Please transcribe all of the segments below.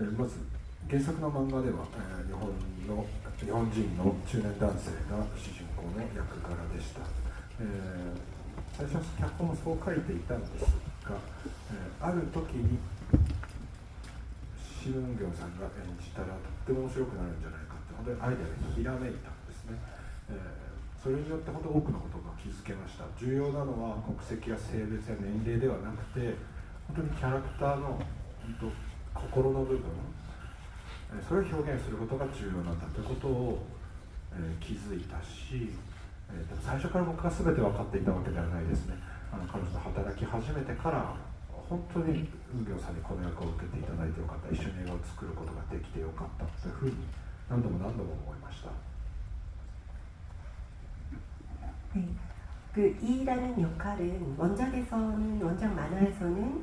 えーまず原作の漫画では、えー日本の日本人の中年男性が主人公の役柄でした、えー最初は脚本もそう書いていたんですが、えある時にシム・ンギョンさんが演じたらとっても面白くなるんじゃないかって本当にアイデアがひらめいたんですね、えそれによって本当多くのことが気づけました。重要なのは国籍や性別や年齢ではなくて本当にキャラクターの本当心の部分。それを表現することが重要なんだ。ということを、えー、気づいたし、えー、最初から僕が全て分かっていたわけではないですね。あの彼女と働き始めてから本当に運行さんにこの役を受けていただいてよかった。一緒に映画を作ることができてよかったというふうに何度も何度も思いました。 그、 はい、일하는역할은원작에서는원작만화에서는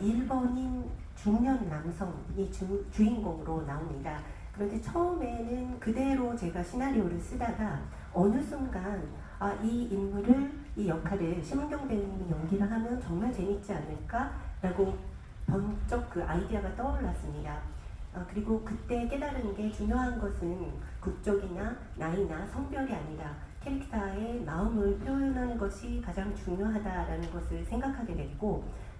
일본인 중년 남성이 주, 주인공으로 나옵니다. 그런데 처음에는 그대로 제가 시나리오를 쓰다가 어느 순간 아, 이 인물을 이 역할을 심은경 배우님이 연기를 하면 정말 재밌지 않을까라고 번쩍 그 아이디어가 떠올랐습니다. 어, 그리고 그때 깨달은 게 중요한 것은 국적이나 나이나 성별이 아니라 캐릭터의 마음을 표현하는 것이 가장 중요하다라는 것을 생각하게 됐고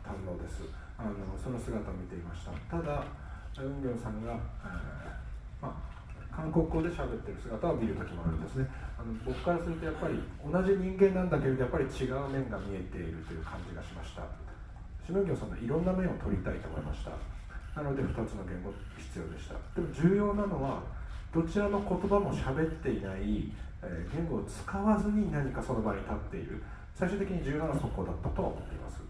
堪能です。あのその姿を見ていました。ただウンギョンさんが、まあ韓国語で喋ってる姿を見るときもあるんですね。あの僕からするとやっぱり同じ人間なんだけれどやっぱり違う面が見えているという感じがしました。シムギョンさんのいろんな面を取りたいと思いました。なので2つの言語必要でした。でも重要なのはどちらの言葉も喋っていない、え言語を使わずに何かその場に立っている。最終的に重要なのはそこだったとは思っています。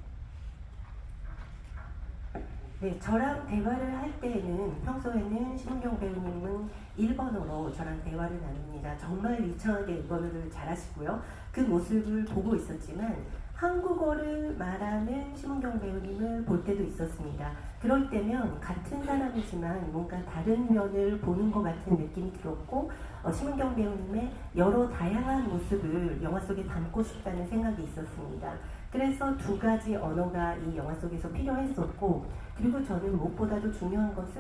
네, 저랑 대화를 할 때에는 평소에는 심은경 배우님은 일본어로 저랑 대화를 나눕니다. 정말 유창하게 일본어를 잘하시고요. 그 모습을 보고 있었지만 한국어를 말하는 심은경 배우님을 볼 때도 있었습니다. 그럴 때면 같은 사람이지만 뭔가 다른 면을 보는 것 같은 느낌이 들었고 어, 심은경 배우님의 여러 다양한 모습을 영화 속에 담고 싶다는 생각이 있었습니다. 그래서 두 가지 언어가 이 영화 속에서 필요했었고 그리고 저는 무엇보다도 중요한 것은